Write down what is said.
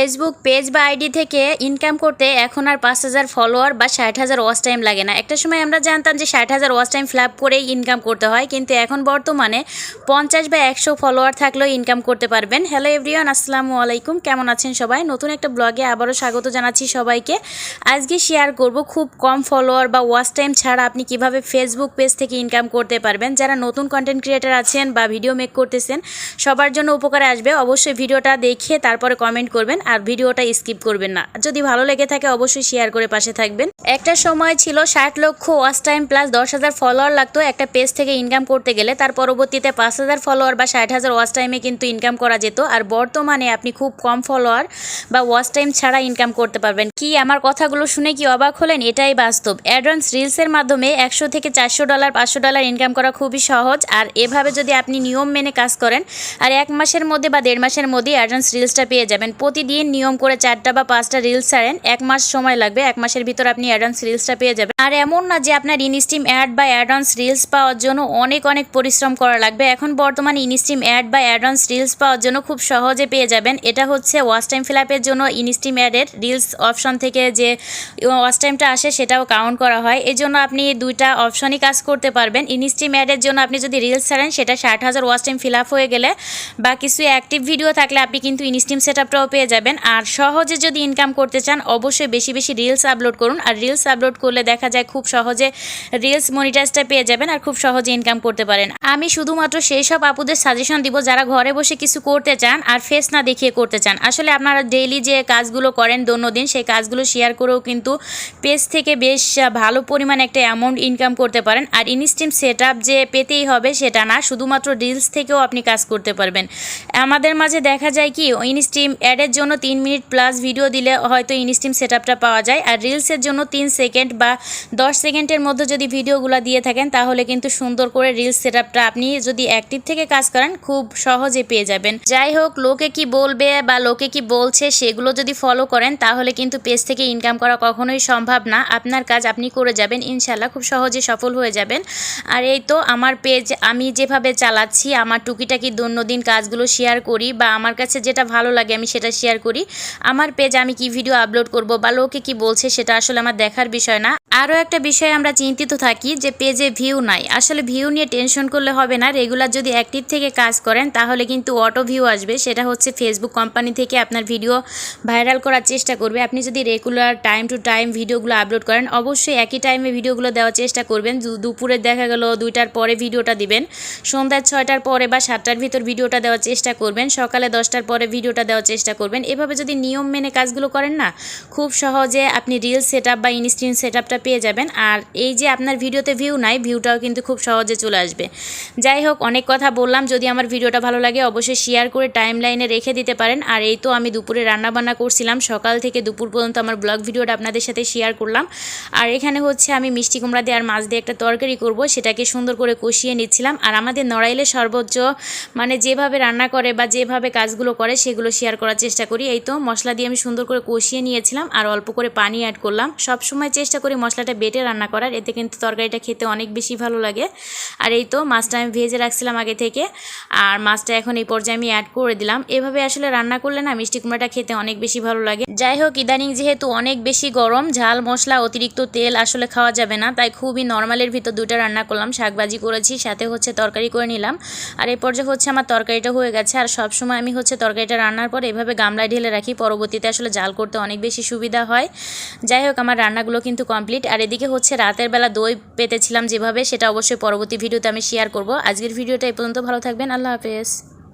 Facebook page বা ID থেকে income করতে এখন আর পাঁচ হাজার ফলোয়ার বা ষাট হাজার ওয়াচ টাইম লাগে না। একটা সময় আমরা জানতাম যে ষাট হাজার ওয়াচ টাইম ফিল আপ করেই ইনকাম করতে হয়, কিন্তু এখন বর্তমানে পঞ্চাশ বা একশো ফলোয়ার থাকলেও ইনকাম করতে পারবেন। হ্যালো এভরিওয়ান আসসালামু আলাইকুম। কেমন আছেন সবাই? নতুন একটা ব্লগে আবারও স্বাগত জানাচ্ছি সবাইকে। আজকে শেয়ার করব খুব কম ফলোয়ার বা ওয়াচ টাইম ছাড়া আপনি কীভাবে ফেসবুক পেজ থেকে ইনকাম করতে পারবেন। যারা নতুন কন্টেন্ট ক্রিয়েটার আছেন বা ভিডিও মেক করতেছেন, সবার জন্য উপকারে আসবে। অবশ্যই ভিডিওটা দেখে তারপরে কমেন্ট করবেন। আর ভিডিওটা স্কিপ করবেন না। যদি ভালো লেগে থাকে, অবশ্যই শেয়ার করে পাশে থাকবেন। একটা সময় ছিল ষাট লক্ষ ওয়াচ টাইম প্লাস দশ হাজার ফলোয়ার লাগতো। একটা পেজ থেকে ইনকাম করতে গেলে তার পরবর্তীতে পাঁচ হাজার ফলোয়ার বা ষাট হাজার ওয়াচ টাইমে কিন্তু ইনকাম করা যেত। আর বর্তমানে আপনি খুব কম ফলোয়ার বা ওয়াচ টাইম ছাড়া ইনকাম করতে পারবেন। কি আমার কথাগুলো শুনে কি অবাক হলেন? এটাই বাস্তব। অ্যাডভান্স রিলসের মাধ্যমে একশো থেকে চারশো ডলার পাঁচশো ডলার ইনকাম করা খুবই সহজ। আর এভাবে যদি আপনি নিয়ম মেনে কাজ করেন, আর এক মাসের মধ্যে বা দেড় মাসের মধ্যে অ্যাডভান্স রিলসটা পেয়ে যাবেন। প্রতিদিন নিয়ম করে চারটা বা পাঁচটা রিলস ছাড়েন, এক মাস সময় লাগবে, এক মাসের ভিতর আপনি অ্যাডভান্স রিলসটা পেয়ে যাবেন। আর এমন না যে আপনার ইনস্টিম অ্যাড বা অ্যাডভান্স রিলস পাওয়ার জন্য অনেক অনেক পরিশ্রম করা লাগবে। এখন বর্তমানে ইনস্টিম অ্যাড বা অ্যাডভান্স রিলস পাওয়ার জন্য খুব সহজে পেয়ে যাবেন। এটা হচ্ছে ওয়াচ টাইম ফিল আপের জন্য ইনস্টিম অ্যাডের রিলস অপশন থেকে যে ওয়াচ টাইমটা আসে সেটাও কাউন্ট করা হয়। এই জন্য আপনি দুইটা অপশনই কাজ করতে পারবেন। ইনস্টিম অ্যাডের জন্য আপনি যদি রিলস ছাড়েন, সেটা ষাট হাজার ওয়াচ টাইম ফিল আপ হয়ে গেলে বা কিছু অ্যাক্টিভ ভিডিও থাকলে আপনি কিন্তু ইনস্টিম সেট আপটাও পেয়ে যাবেন। আর সহজে যদি ইনকাম করতে চান, অবশ্যই বেশি বেশি রিলস আপলোড করুন। আর রিলস আপলোড করলে দেখা যায় খুব সহজে রিলস মনিটাইজটা পেয়ে যাবেন আর খুব সহজে ইনকাম করতে পারেন। আমি শুধুমাত্র সেই সব আপুদের সাজেশন দিব যারা ঘরে বসে কিছু করতে চান আর ফেস না দেখিয়ে করতে চান। আসলে আপনারা ডেইলি যে কাজগুলো করেন দৈনন্দিন, সেই কাজগুলো শেয়ার করেও কিন্তু পেজ থেকে বেশ ভালো পরিমাণ একটা অ্যামাউন্ট ইনকাম করতে পারেন। আর ইনস্টিম সেট যে পেতেই হবে সেটা না, শুধুমাত্র রিলস থেকেও আপনি কাজ করতে পারবেন। আমাদের মাঝে দেখা যায় কি ইনস্টিম অ্যাডের জন্য তিন মিনিট প্লাস ভিডিও দিলে হয়তো ইনস্টিম সেট পাওয়া যায়। আর রিলসের জন্য তিন সেকেন্ড বা দশ সেকেন্ডের মধ্যে যদি ভিডিওগুলো দিয়ে থাকেন, তাহলে কিন্তু সুন্দর করে রিলস সেট আপনি যদি অ্যাক্টিভ থেকে কাজ করেন, খুব সহজে পেয়ে যাবেন। যাই হোক, লোকে কি বলবে বা লোকে কি বলছে সেগুলো যদি ফলো করেন, তাহলে কিন্তু পেজ থেকে ইনকাম করা কখনোই সম্ভব না। আপনার কাজ আপনি করে যাবেন ইনশাল্লাহ খুব সহজে সফল হয়ে যাবেন। আর এই তো আমার পেজ আমি যেভাবে চালাচ্ছি, আমার টুকিটাকি দৈনন্দিন কাজগুলো শেয়ার করি বা আমার কাছে যেটা ভালো লাগে আমি সেটা শেয়ার করি। আমার পেজ আমি কি ভিডিও আপলোড করব বা লোকে কি বলছে সেটা আসলে আমার দেখার বিষয় না। আরও একটা বিষয়ে আমরা চিন্তিত থাকি যে পেজে ভিউ নাই। আসলে ভিউ নিয়ে টেনশন করলে হবে না। রেগুলার যদি অ্যাক্টিভ থেকে কাজ করেন, তাহলে কিন্তু অটো ভিউ আসবে। সেটা হচ্ছে ফেসবুক কোম্পানি থেকে আপনার ভিডিও ভাইরাল করার চেষ্টা করবে। আপনি যদি রেগুলার টাইম টু টাইম ভিডিওগুলো আপলোড করেন, অবশ্যই একই টাইমে ভিডিওগুলো দেওয়ার চেষ্টা করবেন। দুপুরে দেখা গেল দুইটার পরে ভিডিওটা দিবেন। সন্ধ্যার ছয়টার পরে বা সাতটার ভিতর ভিডিওটা দেওয়ার চেষ্টা করবেন। সকালে দশটার পরে ভিডিওটা দেওয়ার চেষ্টা করবেন। এভাবে যদি নিয়ম মেনে কাজগুলো করেন না, খুব সহজে আপনি রিল সেট বা ইনস্টিন সেট পেয়ে যাবেন। আর এই যে আপনার ভিডিওতে ভিউ নাই ভিউটাও কিন্তু খুব সহজে চলে আসবে। যাই হোক, অনেক কথা বললাম। যদি আমার ভিডিওটা ভালো লাগে, অবশ্যই শেয়ার করে টাইম লাইনে রেখে দিতে পারেন। আর এই তো আমি দুপুরে রান্নাবান্না করছিলাম। সকাল থেকে দুপুর পর্যন্ত আমার ব্লগ ভিডিওটা আপনাদের সাথে শেয়ার করলাম। আর এখানে হচ্ছে আমি মিষ্টি কুমড়া দিয়ে আর মাছ দিয়ে একটা তরকারি করব। সেটাকে সুন্দর করে কষিয়ে নিচ্ছিলাম। আর আমাদের নড়াইলে সর্বোচ্চ মানে যেভাবে রান্না করে বা যেভাবে কাজগুলো করে, সেগুলো শেয়ার করার চেষ্টা করি। এই তো মশলা দিয়ে আমি সুন্দর করে কষিয়ে নিয়েছিলাম। আর অল্প করে পানি অ্যাড করলাম। সব সময় চেষ্টা করি মশলাটা বেটে রান্না করার, এতে কিন্তু তরকারিটা খেতে অনেক বেশি ভালো লাগে। আর এই তো মাছটা আমি ভেজে রাখছিলাম আগে থেকে, আর মাছটা এখন এই পর্যায়ে আমি অ্যাড করে দিলাম। এভাবে আসলে রান্না করলে না মিষ্টি কুমড়াটা খেতে অনেক বেশি ভালো লাগে। যাই হোক, ইদানিং যেহেতু অনেক বেশি গরম, ঝাল, মশলা, অতিরিক্ত তেল আসলে খাওয়া যাবে না, তাই খুবই নর্মালের ভিতর দুটো রান্না করলাম। শাকবাজি করেছি, সাথে হচ্ছে তরকারি করে নিলাম। আর এই পর্যায়ে হচ্ছে আমার তরকারিটা হয়ে গেছে, আর সব সময় আমি হচ্ছে তরকারিটা রান্নার পর এভাবে গামলায় ঢেলে রাখি। পরবর্তীতে আসলে জাল করতে অনেক বেশি সুবিধা হয়। যাই হোক, আমার রান্নাগুলো কিন্তু কমপ্লিট আর এদিকে হচ্ছে রাতের বেলা দই পেতেছিলাম যেভাবে, সেটা অবশ্যই পরবর্তী ভিডিওতে আমি শেয়ার করব। আজকের ভিডিওটা এই পর্যন্ত। ভালো থাকবেন। আল্লাহ হাফেজ।